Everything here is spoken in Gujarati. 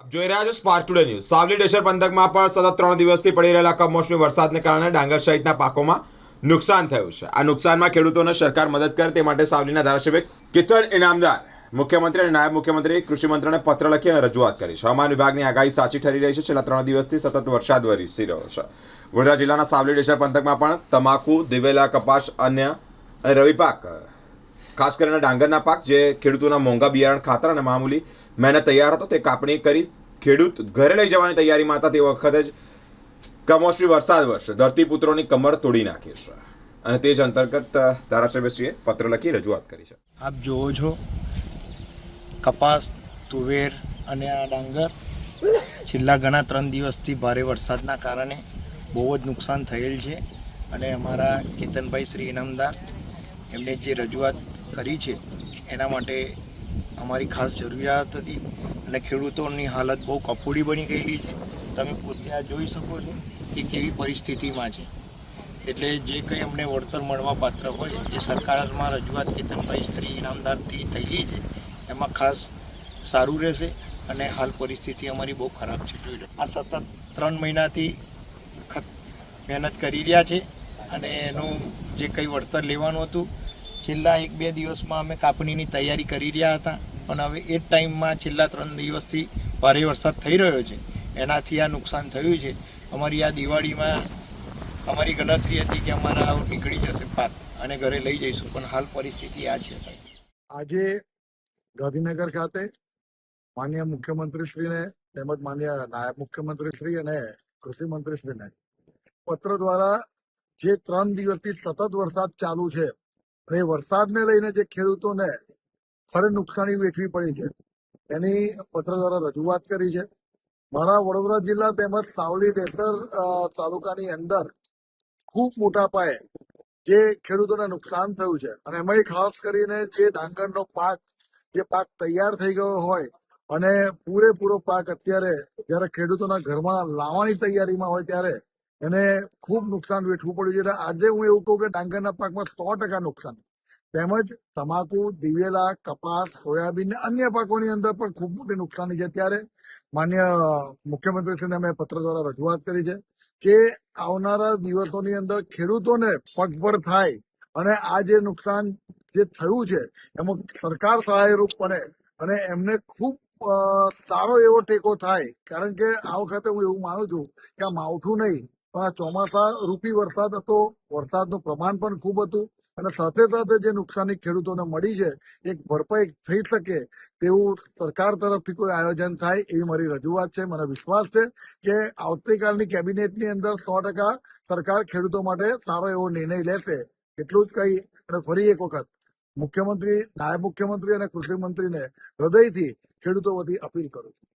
જોઈ રહ્યા છો spark today news Savli Desar પંથકમાં પણ સતત ત્રણ દિવસથી પડી રહેલા કમોસમી વરસાદને કારણે ડાંગર સહિતના પાકોમાં નુકસાન થયું છે. આ નુકસાનમાં ખેડૂતોને સરકાર મદદ કરે તે માટે સાવલીના ધારાસભ્ય કિથન ઇનામદાર, મુખ્યમંત્રી અને નાયબ મુખ્યમંત્રી, કૃષિ મંત્રીને પત્ર લખી અને રજૂઆત કરી છે. હવામાન વિભાગની આગાહી સાચી ઠરી રહી છે. છેલ્લા ત્રણ દિવસથી સતત વરસાદ વરસી રહ્યો છે. વડોદરા જિલ્લાના સાવલી ડેશર પંથકમાં પણ તમાકુ, દિવેલા, કપાસ, અન્ય અને રવિ પાક ખાસ કરીને ડાંગરના પાક જે ખેડૂતોના મોંઘા બિયારણ ખાતર અને મામૂલી મહેનત તૈયાર હતો તે કાપણી કરી ખેડૂત ઘરે લઈ જવાની તૈયારીમાં હતા તે વખતે જ કમોસમી વરસાદ વરસે ધરતીપુત્રોની કમર તોડી નાખી છે. અને તે જ અંતર્ગત ધારાસભ્યશ્રીએ પત્ર લખી રજૂઆત કરી છે. આપ જુઓ છો, કપાસ, તુવેર અને આ ડાંગર છેલ્લા ઘણા ત્રણ દિવસથી ભારે વરસાદના કારણે બહુ જ નુકસાન થયેલ છે. અને અમારા કેતનભાઈ શ્રી ઇનામદાર એમને જે રજૂઆત કરી છે. એના માટે અમારી ખાસ જરૂરિયાત હતી અને ખેડૂતોની હાલત બહુ કફોડી બની ગયેલી છે. તમે પોતે આ જોઈ શકો છો કે કેવી પરિસ્થિતિમાં છે. એટલે જે કંઈ અમને વળતર મળવા પાત્ર હોય એ સરકારમાં રજૂઆત કેતનભાઈ શ્રી ઇનામદારથી થયેલી છે, એમાં ખાસ સારું રહેશે અને હાલ પરિસ્થિતિ અમારી બહુ ખરાબ છે. જોઈ લો. આ સતત ત્રણ મહિનાથી મહેનત કરી રહ્યા છે અને એનું જે કંઈ વળતર લેવાનું હતું છેલ્લા એક બે દિવસમાં અમે કાપણીની તૈયારી કરી રહ્યા હતા પણ હવે એ જ ટાઈમમાં છેલ્લા ત્રણ દિવસથી ભારે વરસાદ થઈ રહ્યો છે. એનાથી આ નુકસાન થયું છે. અમારી આ દિવાળીમાં અમારી ગણતરી હતી કે અમારા નીકળી જશે પાક અને ઘરે લઈ જઈશું, પણ હાલ પરિસ્થિતિ આ છે. આજે ગાંધીનગર ખાતે માન્ય મુખ્યમંત્રીશ્રીને તેમજ માન્ય નાયબ મુખ્યમંત્રીશ્રી અને કૃષિ મંત્રીશ્રીને પત્ર દ્વારા જે ત્રણ દિવસથી સતત વરસાદ ચાલુ છે અને વરસાદને લઈને જે ખેડૂતોને ફરે નુકસાની વેઠવી પડી છે, એની પત્ર દ્વારા રજૂઆત કરી છે. મારા વડોદરા જિલ્લા તેમજ સાવલી ડેસર તાલુકાની અંદર ખૂબ મોટા પાયે જે ખેડૂતોને નુકસાન થયું છે અને એમાંય ખાસ કરીને જે ડાંગરનો પાક, જે પાક તૈયાર થઈ ગયો હોય અને પૂરેપૂરો પાક અત્યારે જ્યારે ખેડૂતોના ઘરમાં લાવવાની તૈયારીમાં હોય ત્યારે એને ખૂબ નુકસાન વેઠવું પડ્યું છે આજે હું એવું કહું કે ડાંગરના પાકમાં સો ટકા નુકસાન. તેમજ તમાકુ, દિવેલા, કપાસ, સોયાબીન અન્ય પાકોની અંદર પણ ખૂબ મોટી નુકસાની છે. ત્યારે માન્ય મુખ્યમંત્રીશ્રીને અમે પત્ર દ્વારા રજૂઆત કરી છે કે આવનારા દિવસોની અંદર ખેડૂતોને પગભર થાય અને આ જે નુકસાન જે થયું છે, એમાં સરકાર સહાયરૂપ બને અને એમને ખૂબ સારો એવો ટેકો થાય. કારણ કે આ વખતે હું એવું માનું છું કે આ માવઠું નહીં પણ આ ચોમાસા રૂપી વરસાદ હતો. વરસાદનું પ્રમાણ પણ ખૂબ હતું અને સાથે સાથે જે નુકસાની ખેડૂતોને મળી છે, એક ભરપાઈ થઈ શકે તેવું સરકાર તરફથી કોઈ આયોજન થાય એવી મારી રજૂઆત છે. મને વિશ્વાસ છે કે આવતીકાલની કેબિનેટની અંદર સો ટકા સરકાર ખેડૂતો માટે સારો એવો નિર્ણય લેશે. એટલું જ કહી અને ફરી એક વખત મુખ્યમંત્રી, નાયબ મુખ્યમંત્રી અને કૃષિ મંત્રીને હૃદયથી ખેડૂતો વતી અપીલ કરું છું.